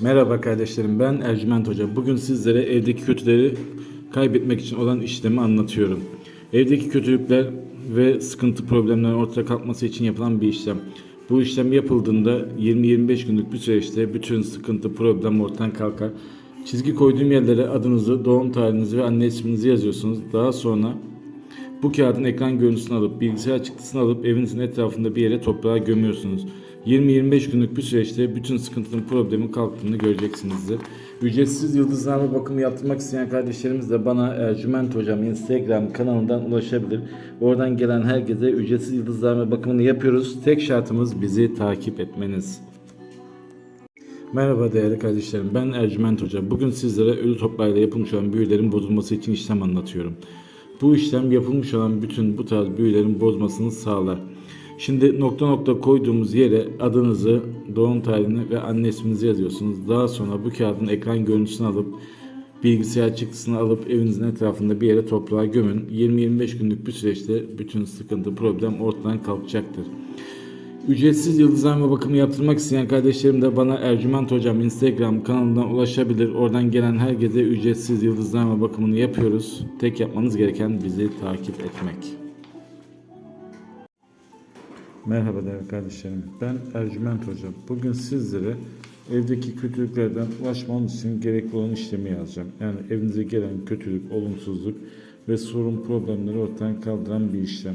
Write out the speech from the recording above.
Merhaba kardeşlerim ben Ercüment Hoca. Bugün sizlere evdeki kötüleri kaybetmek için olan işlemi anlatıyorum. Evdeki kötülükler ve sıkıntı problemlerin ortaya kalkması için yapılan bir işlem. Bu işlem yapıldığında 20-25 günlük bir süreçte bütün sıkıntı problem ortadan kalkar. Çizgi koyduğum yerlere adınızı, doğum tarihinizi ve anne isminizi yazıyorsunuz. Daha sonra bu kağıdın ekran görüntüsünü alıp bilgisayar çıktısını alıp evinizin etrafında bir yere toprağa gömüyorsunuz. 20-25 günlük bir süreçte bütün sıkıntının problemin kalktığını göreceksinizdir. Ücretsiz yıldızlama bakımı yaptırmak isteyen kardeşlerimiz de bana Ercüment Hocam Instagram kanalından ulaşabilir. Oradan gelen herkese ücretsiz yıldızlama bakımını yapıyoruz. Tek şartımız bizi takip etmeniz. Merhaba değerli kardeşlerim ben Ercüment Hoca. Bugün sizlere ölü toprağıyla yapılmış olan büyülerin bozulması için işlem anlatıyorum. Bu işlem yapılmış olan bütün bu tarz büyülerin bozmasını sağlar. Şimdi nokta nokta koyduğumuz yere adınızı, doğum tarihini ve anne isminizi yazıyorsunuz. Daha sonra bu kağıdın ekran görüntüsünü alıp bilgisayar çıktısını alıp evinizin etrafında bir yere toprağa gömün. 20-25 günlük bir süreçte bütün sıkıntı, problem ortadan kalkacaktır. Ücretsiz yıldızlama bakımı yaptırmak isteyen kardeşlerim de bana Ercüment Hocam Instagram kanalından ulaşabilir. Oradan gelen herkese ücretsiz yıldızlama bakımını yapıyoruz. Tek yapmanız gereken bizi takip etmek. Merhaba değerli kardeşlerim. Ben Ercüment Hocam. Bugün sizlere evdeki kötülüklerden ulaşmanız için gerekli olan işlemi yazacağım. Yani evinize gelen kötülük, olumsuzluk ve sorun problemleri ortadan kaldıran bir işlem.